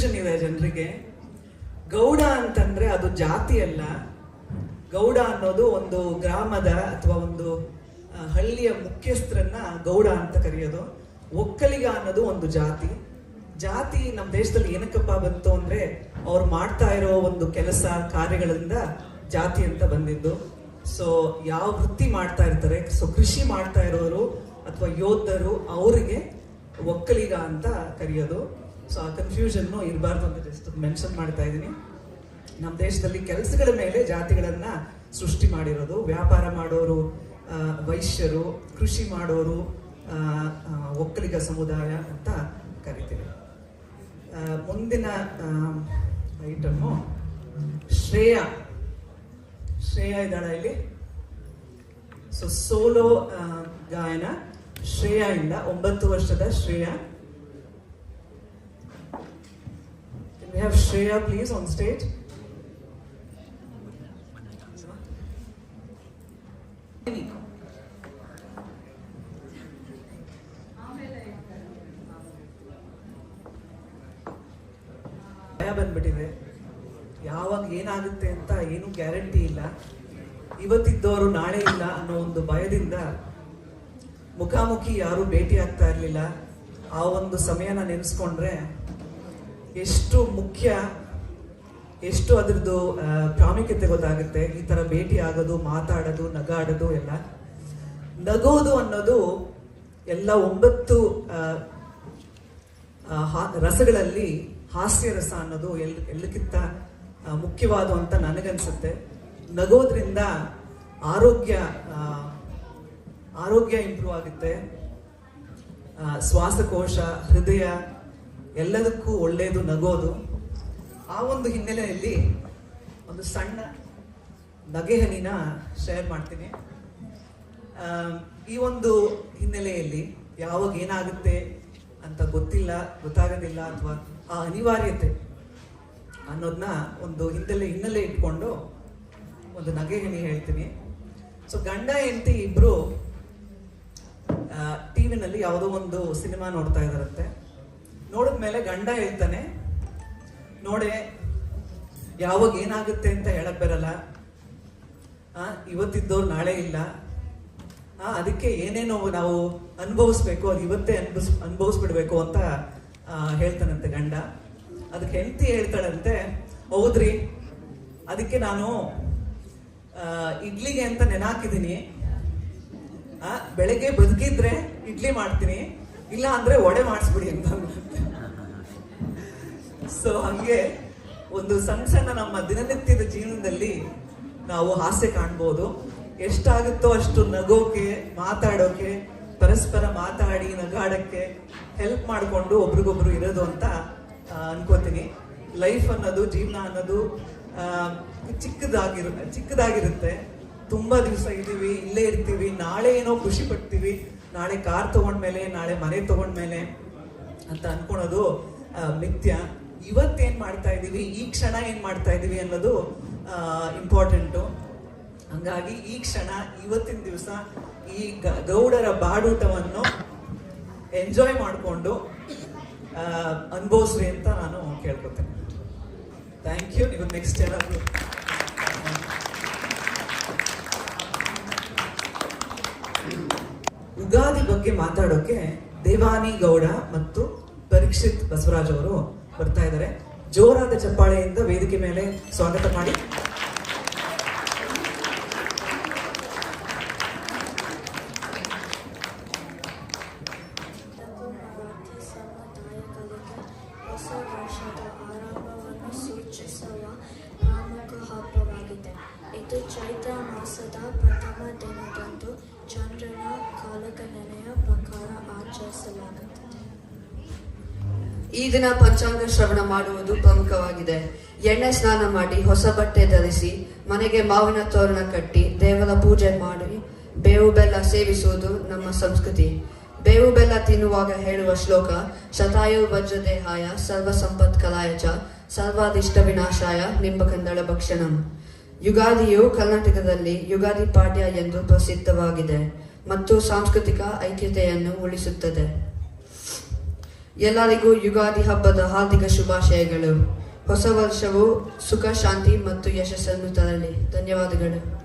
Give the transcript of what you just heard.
Confusion ಇದೆ ಜನರಿಗೆ. ಗೌಡ ಅಂತಂದ್ರೆ ಅದು ಜಾತಿ ಅಲ್ಲ. ಗೌಡ ಅನ್ನೋದು ಒಂದು ಗ್ರಾಮದ ಅಥವಾ ಒಂದು ಹಳ್ಳಿಯ ಮುಖ್ಯಸ್ಥರನ್ನ ಗೌಡ ಅಂತ ಕರೆಯೋದು. ಒಕ್ಕಲಿಗ ಅನ್ನೋದು ಒಂದು ಜಾತಿ. ಜಾತಿ ನಮ್ಮ ದೇಶದಲ್ಲಿ ಏನಕ್ಕಪ್ಪ ಬಂತು ಅಂದ್ರೆ ಅವ್ರು ಮಾಡ್ತಾ ಇರೋ ಒಂದು ಕೆಲಸ, ಕಾರ್ಯಗಳಿಂದ ಜಾತಿ ಅಂತ ಬಂದಿದ್ದು. ಸೊ ಯಾವ ವೃತ್ತಿ ಮಾಡ್ತಾ ಇರ್ತಾರೆ ಸೊ ಕೃಷಿ ಮಾಡ್ತಾ ಇರೋರು ಅಥವಾ ಯೋಧರು ಅವರಿಗೆ ಒಕ್ಕಲಿಗ ಅಂತ ಕರೆಯೋದು. ಸೊ ಆ ಕನ್ಫ್ಯೂಷನ್ನು ಇರಬಾರ್ದು ಅಂತ ಜಸ್ಟ್ ಮೆನ್ಷನ್ ಮಾಡ್ತಾ ಇದ್ದೀನಿ. ನಮ್ಮ ದೇಶದಲ್ಲಿ ಕೆಲಸಗಳ ಮೇಲೆ ಜಾತಿಗಳನ್ನು ಸೃಷ್ಟಿ ಮಾಡಿರೋದು, ವ್ಯಾಪಾರ ಮಾಡೋರು ವೈಶ್ಯರು, ಕೃಷಿ ಮಾಡೋರು ಒಕ್ಕಲಿಗ ಸಮುದಾಯ ಅಂತ ಕರಿತೀವಿ. ಮುಂದಿನ ಐಟಮ್ಮು ಶ್ರೇಯ. ಶ್ರೇಯ ಇದ್ದಾಳ ಇಲ್ಲಿ. ಸೊ ಸೋಲೋ ಗಾಯನ ಶ್ರೇಯ ಇಂದ ಒಂಬತ್ತು ವರ್ಷದ Shreya. We have Shreya, please, on stage? ಭಯ ಬಂದ್ಬಿಟ್ಟಿದೆ. ಯಾವಾಗ ಏನಾಗುತ್ತೆ ಅಂತ ಏನು ಗ್ಯಾರಂಟಿ ಇಲ್ಲ. ಇವತ್ತಿದ್ದವರು ನಾಳೆ ಇಲ್ಲ ಅನ್ನೋ ಒಂದು ಭಯದಿಂದ ಮುಖಾಮುಖಿ ಯಾರು ಭೇಟಿ ಆಗ್ತಾ ಇರಲಿಲ್ಲ. ಆ ಒಂದು ಸಮಯನ ನೆನೆಸ್ಕೊಂಡ್ರೆ ಎಷ್ಟು ಮುಖ್ಯ, ಎಷ್ಟು ಅದ್ರದ್ದು ಪ್ರಾಮುಖ್ಯತೆ ಗೊತ್ತಾಗುತ್ತೆ? ಈ ಥರ ಭೇಟಿ ಆಗೋದು, ಮಾತಾಡೋದು, ನಗಾಡೋದು ಎಲ್ಲ. ನಗೋದು ಅನ್ನೋದು ಎಲ್ಲ ಒಂಬತ್ತು ರಸಗಳಲ್ಲಿ ಹಾಸ್ಯ ರಸ ಅನ್ನೋದು ಎಲ್, ಎಲ್ಲಕ್ಕಿಂತ ಮುಖ್ಯವಾದ ಅಂತ ನನಗನ್ಸುತ್ತೆ. ನಗೋದ್ರಿಂದ ಆರೋಗ್ಯ ಆರೋಗ್ಯ ಇಂಪ್ರೂವ್ ಆಗುತ್ತೆ. ಶ್ವಾಸಕೋಶ, ಹೃದಯ ಎಲ್ಲದಕ್ಕೂ ಒಳ್ಳೆಯದು, ನಗೋದು. ಆ ಒಂದು ಹಿನ್ನೆಲೆಯಲ್ಲಿ ಒಂದು ಸಣ್ಣ ನಗೆಹನಿನ ಶೇರ್ ಮಾಡ್ತೀನಿ. ಈ ಒಂದು ಹಿನ್ನೆಲೆಯಲ್ಲಿ ಯಾವಾಗ ಏನಾಗುತ್ತೆ ಅಂತ ಗೊತ್ತಿಲ್ಲ, ಗೊತ್ತಾಗೋದಿಲ್ಲ ಅಥವಾ ಆ ಅನಿವಾರ್ಯತೆ ಅನ್ನೋದನ್ನ ಒಂದು ಹಿನ್ನೆಲೆ ಹಿನ್ನೆಲೆ ಇಟ್ಕೊಂಡು ಒಂದು ನಗೆಹನಿ ಹೇಳ್ತೀನಿ. ಸೊ ಗಂಡ, ಹೆಂಡತಿ ಇಬ್ರು ಟಿವಿನಲ್ಲಿ ಯಾವುದೋ ಒಂದು ಸಿನಿಮಾ ನೋಡ್ತಾ ಇದಾರಂತೆ ನೋಡಿದ್ಮೇಲೆ ಗಂಡ ಹೇಳ್ತಾನೆ ನೋಡೆ ಯಾವಾಗ ಏನಾಗುತ್ತೆ ಅಂತ ಹೇಳಕ್ ಬರಲ್ಲ. ಆ, ಇವತ್ತಿದ್ದವ್ರು ನಾಳೆ ಇಲ್ಲ. ಆ, ಅದಕ್ಕೆ ಏನೇನೋ ನಾವು ಅನುಭವಿಸ್ಬೇಕು ಅದು ಇವತ್ತೇ ಅನ್ಭವಿಸ್ ಅನುಭವಿಸ್ಬಿಡ್ಬೇಕು ಅಂತ ಹೇಳ್ತಾನಂತೆ ಗಂಡ. ಅದಕ್ಕೆ ಹೆಂಡತಿ ಹೇಳ್ತಾಳಂತೆ ಹೌದ್ರಿ ಅದಕ್ಕೆ ನಾನು ಇಡ್ಲಿಗೆ ಅಂತ ನೆನಾಕಿದ್ದೀನಿ. ಆ, ಬೆಳಗ್ಗೆ ಬದುಕಿದ್ರೆ ಇಡ್ಲಿ ಮಾಡ್ತೀನಿ. ಇಲ್ಲ ಅಂದ್ರೆ ಒಡೆ ಮಾಡಿಸ್ಬಿಡಿ ಅಂತ ಸೊ ಹಂಗೆ ಒಂದು ಸಣ್ಣ ಸಣ್ಣ ನಮ್ಮ ದಿನನಿತ್ಯದ ಜೀವನದಲ್ಲಿ ನಾವು ಹಾಸ್ಯ ಕಾಣ್ಬೋದು. ಎಷ್ಟಾಗುತ್ತೋ ಅಷ್ಟು ನಗೋಕೆ, ಮಾತಾಡೋಕೆ, ಪರಸ್ಪರ ಮಾತಾಡಿ, ನಗಾಡಕ್ಕೆ ಹೆಲ್ಪ್ ಮಾಡಿಕೊಂಡು ಒಬ್ರಿಗೊಬ್ರು ಇರೋದು ಅಂತ ಅನ್ಕೋತೀನಿ. ಲೈಫ್ ಅನ್ನೋದು, ಜೀವನ ಅನ್ನೋದು ಚಿಕ್ಕದಾಗಿರುತ್ತೆ ಚಿಕ್ಕದಾಗಿರು, ಚಿಕ್ಕದಾಗಿರುತ್ತೆ. ತುಂಬಾ ದಿವಸ ಇದೀವಿ ಇಲ್ಲೇ ಇರ್ತೀವಿ, ನಾಳೆ ಏನೋ ಖುಷಿ ಪಡ್ತೀವಿ. ನಾಳೆ ಕಾರ್ ತಗೊಂಡ್ಮೇಲೆ, ನಾಳೆ ಮನೆ ತಗೊಂಡ್ಮೇಲೆ ಅಂತ ಅನ್ಕೊಳೋದು ಮಿಥ್ಯ. ಇವತ್ತೇನ್ ಮಾಡ್ತಾ ಇದ್ದೀವಿ ಈ ಕ್ಷಣ ಏನು ಮಾಡ್ತಾ ಇದ್ದೀವಿ ಅನ್ನೋದು ಇಂಪಾರ್ಟೆಂಟು ಹಂಗಾಗಿ ಈ ಕ್ಷಣ, ಇವತ್ತಿನ ದಿವಸ ಈ ಗೌಡರ ಬಾಡೂಟವನ್ನು ಎಂಜಾಯ್ ಮಾಡಿಕೊಂಡು ಅನುಭವಿಸ್ರಿ ಅಂತ ನಾನು ಕೇಳ್ಕೊತೇನೆ. ಥ್ಯಾಂಕ್ ಯು ನೆಕ್ಸ್ಟ್ ಏನಾದ್ರು ಯುಗಾದಿ ಬಗ್ಗೆ ಮಾತಾಡೋಕೆ ದೇವಾನಿ ಗೌಡ ಮತ್ತು ಪರೀಕ್ಷಿತ್ ಬಸವರಾಜ್ ಅವರು ಬರ್ತಾ ಇದ್ದಾರೆ. ಜೋರಾದ ಚಪ್ಪಾಳೆಯಿಂದ ವೇದಿಕೆ ಮೇಲೆ ಸ್ವಾಗತ ಮಾಡಿ. ಚೈತ್ರ ಮಾಸದ ಪ್ರಥಮ ದಿನದಂದು ಚಂದ್ರನ ಕಾಲಗಣನೆಯ ಪ್ರಕಾರ ಆಚರಿಸಲಾಗುತ್ತದೆ. ಈ ದಿನ ಪಂಚಾಂಗ ಶ್ರವಣ ಮಾಡುವುದು ಪ್ರಮುಖವಾಗಿದೆ. ಎಣ್ಣೆ ಸ್ನಾನ ಮಾಡಿ ಹೊಸ ಬಟ್ಟೆ ಧರಿಸಿ, ಮನೆಗೆ ಮಾವಿನ ತೋರಣ ಕಟ್ಟಿ, ದೇವರ ಪೂಜೆ ಮಾಡಿ, ಬೇವು ಬೆಲ್ಲ ಸೇವಿಸುವುದು ನಮ್ಮ ಸಂಸ್ಕೃತಿ. ಬೇವು ಬೆಲ್ಲ ತಿನ್ನುವಾಗ ಹೇಳುವ ಶ್ಲೋಕ, ಶತಾಯು ವಜ್ರದೇಹಾಯ ಸರ್ವ ಸಂಪತ್ ಕಲಾಯ ಚ, ಸರ್ವಾದಿಷ್ಟ ವಿನಾಶಾಯ, ನಿಂಬಕಂದಳ ಭಕ್ಷಣಂ. ಯುಗಾದಿಯು ಕರ್ನಾಟಕದಲ್ಲಿ ಯುಗಾದಿ ಪಾಡ್ಯ ಎಂದು ಪ್ರಸಿದ್ಧವಾಗಿದೆ ಮತ್ತು ಸಾಂಸ್ಕೃತಿಕ ಐಕ್ಯತೆಯನ್ನು ಉಳಿಸುತ್ತದೆ. ಎಲ್ಲರಿಗೂ ಯುಗಾದಿ ಹಬ್ಬದ ಹಾರ್ದಿಕ ಶುಭಾಶಯಗಳು. ಹೊಸ ವರ್ಷವು ಸುಖ, ಶಾಂತಿ ಮತ್ತು ಯಶಸ್ಸನ್ನು ತರಲಿ. ಧನ್ಯವಾದಗಳು.